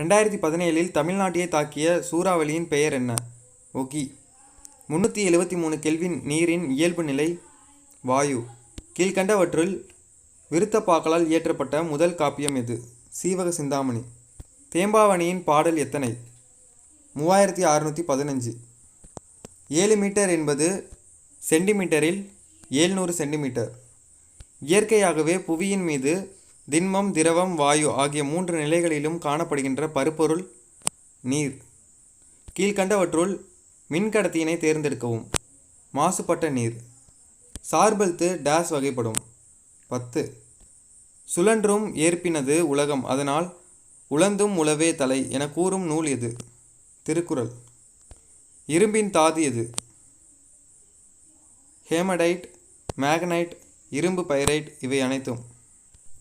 ரெண்டாயிரத்தி பதினேழில் தமிழ்நாட்டையே தாக்கிய சூறாவளியின் பெயர் என்ன? ஒகி முந்நூற்றி எழுபத்தி மூணு கெல்வின் நீரின் இயல்பு நிலை வாயு. கீழ்கண்டவற்றுள் விருத்தப்பாக்களால் இயற்றப்பட்ட முதல் காப்பியம் எது? சீவக சிந்தாமணி. தேம்பாவணியின் பாடல் எத்தனை? மூவாயிரத்தி அறுநூற்றி பதினஞ்சு. ஏழு மீட்டர் என்பது சென்டிமீட்டரில் ஏழ்நூறு சென்டிமீட்டர். இயற்கையாகவே புவியின் மீது திண்மம் திரவம் வாயு ஆகிய மூன்று நிலைகளிலும் காணப்படுகின்ற பருப்பொருள் நீர். கீழ்கண்டவற்றுள் மின்கடத்தியினை தேர்ந்தெடுக்கவும். மாசுபட்ட நீர். சார்பெழுத்து டேஸ் வகைப்படும். பத்து. சுழன்றும் ஏற்பினது உலகம். அதனால் உழந்தும் உளவே தலை என கூறும் நூல் எது? திருக்குறள். இரும்பின் தாது எது? ஹேமடைட் மேக்னைட் இரும்பு பைரைட் இவை அனைத்தும்.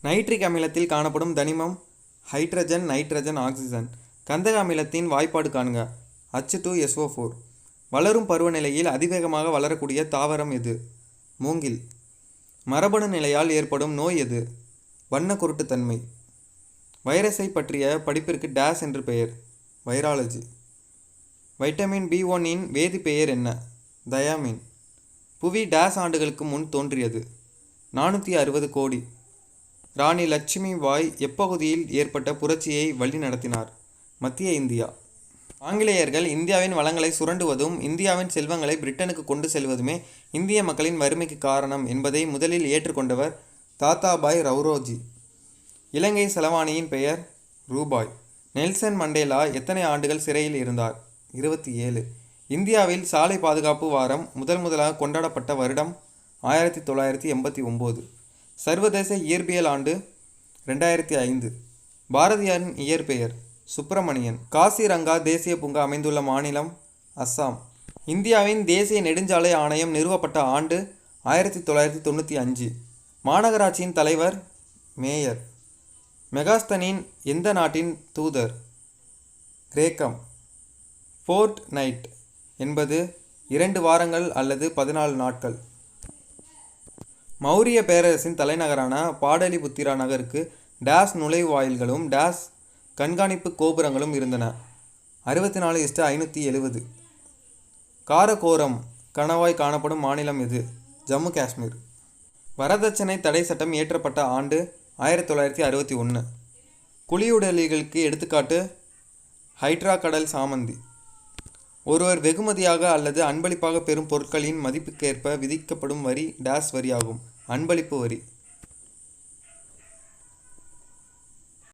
நைட்ரிக் அமிலத்தில் காணப்படும் தனிமம் ஹைட்ரஜன் நைட்ரஜன் ஆக்சிஜன். கந்தக அமிலத்தின் வாய்ப்பாடு காணுங்க. அச்சு டூ எஸ்ஓ ஃபோர் வளரும் பருவநிலையில் அதிவேகமாக வளரக்கூடிய தாவரம் எது? மூங்கில். மரபணு நிலையால் ஏற்படும் நோய் எது? வண்ண குருட்டுத்தன்மை வைரஸை பற்றிய படிப்பிற்கு டேஸ் என்று பெயர். வைராலஜி. வைட்டமின் பி ஒன்னின் வேதிப்பெயர் என்ன? தயாமின். புவி டேஸ் ஆண்டுகளுக்கு முன் தோன்றியது. நானூற்றி அறுபது கோடி. ராணி லட்சுமி பாய் எப்பகுதியில் ஏற்பட்ட புரட்சியை வழிநடத்தினார் மத்திய இந்தியா. ஆங்கிலேயர்கள் இந்தியாவின் வளங்களை சுரண்டுவதும் இந்தியாவின் செல்வங்களை பிரிட்டனுக்கு கொண்டு செல்வதுமே இந்திய மக்களின் வறுமைக்கு காரணம் என்பதை முதலில் ஏற்றுக்கொண்டவர் தாத்தாபாய் ரவுரோஜி இலங்கை செலவாணியின் பெயர் ரூபாய். நெல்சன் மண்டேலா எத்தனை ஆண்டுகள் சிறையில் இருந்தார்? இருபத்தி ஏழு. இந்தியாவில் சாலை பாதுகாப்பு வாரம் முதல் முதலாக கொண்டாடப்பட்ட வருடம் ஆயிரத்தி தொள்ளாயிரத்தி எண்பத்தி ஒம்பது. சர்வதேச இயற்பியல் ஆண்டு ரெண்டாயிரத்தி ஐந்து. பாரதியாரின் இயற்பெயர் சுப்பிரமணியன். காசிரங்கா தேசிய பூங்கா அமைந்துள்ள மாநிலம் அஸ்ஸாம். இந்தியாவின் தேசிய நெடுஞ்சாலை ஆணையம் நிறுவப்பட்ட ஆண்டு ஆயிரத்தி தொள்ளாயிரத்தி தொண்ணூற்றி அஞ்சு. மாநகராட்சியின் தலைவர் மேயர். மெகாஸ்தனின் எந்த நாட்டின் தூதர்? கிரேக்கம். ஃபோர்ட் நைட் என்பது இரண்டு வாரங்கள் அல்லது பதினாலு நாட்கள். மௌரிய பேரரசின் தலைநகரான பாடலிபுத்திரா நகருக்கு டேஸ் நுழைவாயில்களும் டேஸ் கண்காணிப்பு கோபுரங்களும் இருந்தன. அறுபத்தி நாலு இஸ்ட் ஐநூற்றி எழுபது காரகோரம் கணவாய் காணப்படும் மாநிலம் இது ஜம்மு காஷ்மீர். வரதட்சணை தடை சட்டம் இயற்றப்பட்ட ஆண்டு ஆயிரத்தி தொள்ளாயிரத்தி அறுபத்தி ஒன்று குழியுடலிகளுக்கு எடுத்துக்காட்டு ஹைட்ரா கடல் சாமந்தி. ஒருவர் வெகுமதியாக அல்லது அன்பளிப்பாக பெறும் பொருட்களின் மதிப்புக்கேற்ப விதிக்கப்படும் வரி டேஸ் வரியாகும். அன்பளிப்பு வரி.